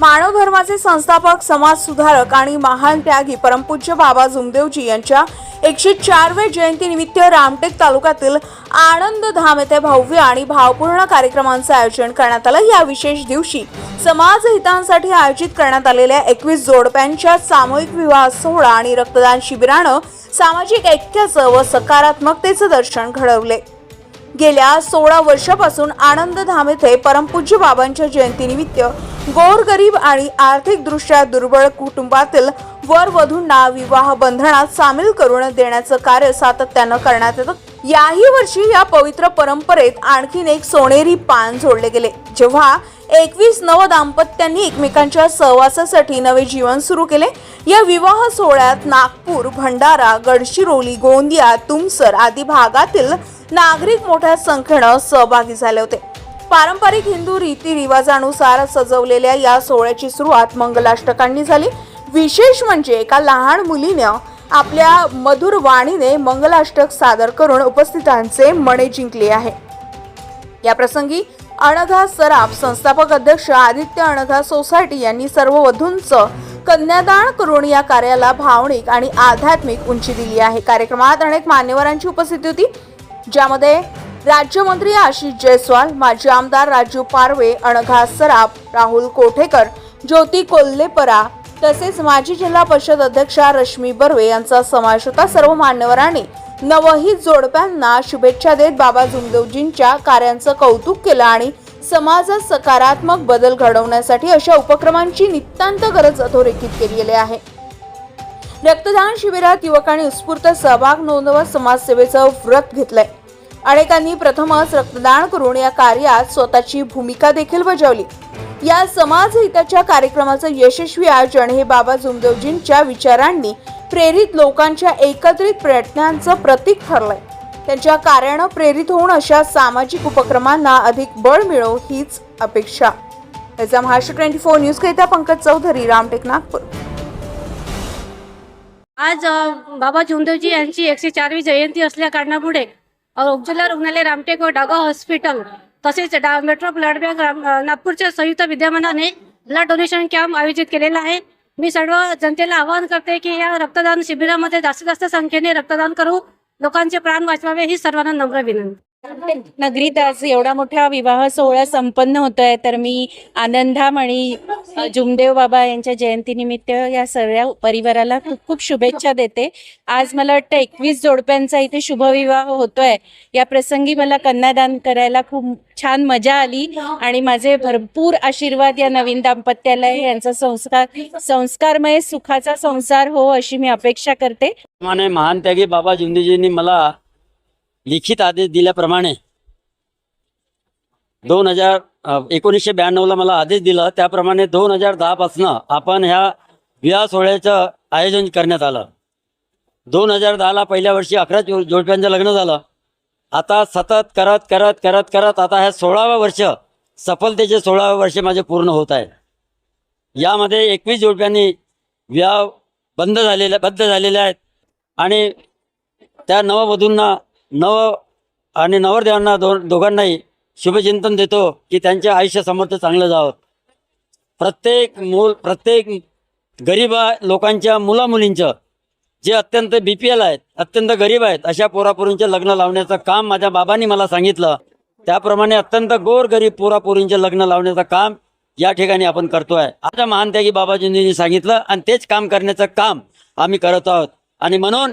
मानव धर्माचे संस्थापक समाज सुधारक आणि महान त्यागी परमपूज्य बाबा जुमदेवजी यांच्या एकशे चारवे जयंतीनिमित्त रामटेक तालुक्यातील आनंद धाम येथे भव्य आणि भावपूर्ण कार्यक्रमांचं आयोजन करण्यात आलं. या विशेष दिवशी समाज हितांसाठी आयोजित करण्यात आलेल्या एकवीस जोडप्यांच्या सामूहिक विवाह सोहळा आणि रक्तदान शिबिरानं सामाजिक ऐक्याचं व सकारात्मकतेचं दर्शन घडवले. गेल्या सोळा वर्षापासून आनंदधाम येथे परमपूज्य बाबांच्या जयंतीनिमित्त गोरगरीब आणि आर्थिकदृष्ट्या दुर्बळ कुटुंबातील वर वधूंना विवाह बंधनात सामील करून देण्याचं कार्य सातत्यानं करण्यात येतं. याही वर्षी या पवित्र परंपरेत आणखीन एक सोनेरी पान जोडले गेले. जेव्हा एकवीस नव दाम्पत्यांनी एकमेकांच्या सहवासासाठी नवे जीवन सुरू केले या विवाह सोहळ्यात नागपूर भंडारा गडचिरोली गोंदिया तुमसर आदी भागातील नागरिक मोठ्या संख्येनं सहभागी झाले होते. पारंपरिक हिंदू रीतिरिवाजानुसार सजवलेल्या या सोहळ्याची सुरुवात मंगलाष्टकांनी झाली. विशेष म्हणजे एका लहान मुलीनं आपल्या मधुर वाणीने मंगलाष्टक सादर करून उपस्थितांचे मने जिंकले आहे. या प्रसंगी अणघा सराफ संस्थापक अध्यक्ष आदित्य अणघा सोसायटी यांनी सर्व वधूंचं कन्यादान करून या कार्याला भावनिक आणि आध्यात्मिक उंची दिली आहे. कार्यक्रमात अनेक मान्यवरांची उपस्थिती होती. ज्यामध्ये राज्यमंत्री आशिष जयस्वाल माजी आमदार राजू पारवे अणघा सराफ राहुल कोठेकर ज्योती कोल्हेपरा तसेच माजी जिल्हा परिषद अध्यक्षा रश्मी बर्वे यांचा समावेश होता. सर्व मान्यवरांनी नवहित जोडप्यांना शुभेच्छा देत बाबा जुमदेवजींच्या कार्यांचं कौतुक केलं आणि समाजात सकारात्मक बदल घडवण्यासाठी अशा उपक्रमांची नितांत गरज अधोरेखित केलेली आहे. रक्तदान शिबिरात युवकांनी उत्स्फूर्त सहभाग नोंदवत समाजसेवेचं व्रत घेतलंय. अनेकांनी प्रथमच रक्तदान करून या कार्यात स्वतःची भूमिका देखील बजावली. या समाज हिताच्या कार्यक्रमाचं यशस्वी आयोजन हे बाबा जुमदेवजींच्या विचारांनी प्रेरित लोकांच्या एकत्रित प्रयत्नांचं प्रतीक ठरलंय. त्यांच्या कार्यानं प्रेरित होऊन अशा सामाजिक उपक्रमांना अधिक बळ मिळो हीच अपेक्षा. याचा महाराष्ट्र ट्वेंटी फोर न्यूज करिता पंकज चौधरी रामटेक नागपूर. आज बाबा जुमदेवजी यांची एकशे चारवी जयंती असल्या कारणामुळे उपजिल्हा रुग्णालय रामटेक व डागा हॉस्पिटल तसेच डा मेट्रो ब्लड बँक नागपूरच्या संयुक्त विद्यमानाने ब्लड डोनेशन कॅम्प आयोजित केलेला आहे. मी सर्व जनतेला आवाहन करते की या रक्तदान शिबिरामध्ये जास्तीत जास्त संख्येने रक्तदान करू लोकांचे प्राण वाचवावे ही सर्वांना नम्र विनंती. नगरीत आज एवढा मोठा विवाह सोहळा संपन्न होतोय तर मी आनंदामणी आणि जुमदेव बाबा यांच्या जयंतीनिमित्त या सगळ्या परिवाराला खूप खूप शुभेच्छा देते. आज मला वाटतं एकवीस जोडप्यांचा इथे शुभविवाह होतोय. या प्रसंगी मला कन्यादान करायला खूप छान मजा आली आणि माझे भरपूर आशीर्वाद या नवीन दाम्पत्याला यांचा संस्कार संस्कारमय सुखाचा संसार हो अशी मी अपेक्षा करते. महान त्यागी बाबा जुंदेजींनी मला लिखित आदेश दिल्याप्रमाणे दोन हजार एकोणीसशे ब्याण्णवला मला आदेश दिला. त्याप्रमाणे दोन हजार दहापासनं आपण ह्या विवाह सोहळ्याचं आयोजन करण्यात आलं. दोन हजार दहाला पहिल्या वर्षी अकरा जो जोडप्यांचं लग्न झालं. आता सतत करत करत करत करत आता ह्या सोळावं वर्ष सफलतेचे सोळावं वर्ष माझे पूर्ण होत आहे. यामध्ये एकवीस जोडप्यांनी विवाह बंद झालेल्या बद्ध झालेले आहेत. आणि त्या नववधूंना नव आणि नवरदेवांना दोन दोघांनाही शुभचिंतन देतो की त्यांच्या आयुष्य समर्थ चांगलं जावं. प्रत्येक मूल प्रत्येक गरीब लोकांच्या मुलामुलींचं जे अत्यंत बी पी एल आहेत अत्यंत गरीब आहेत अशा पोरापोरींचे लग्न लावण्याचं काम माझ्या बाबांनी मला सांगितलं. त्याप्रमाणे अत्यंत गोर गरीब पोरापोरींचे लग्न लावण्याचं काम या ठिकाणी आपण करतोय. आता महान त्यागी बाबाजींनी सांगितलं आणि तेच काम करण्याचं काम आम्ही करत आहोत. आणि म्हणून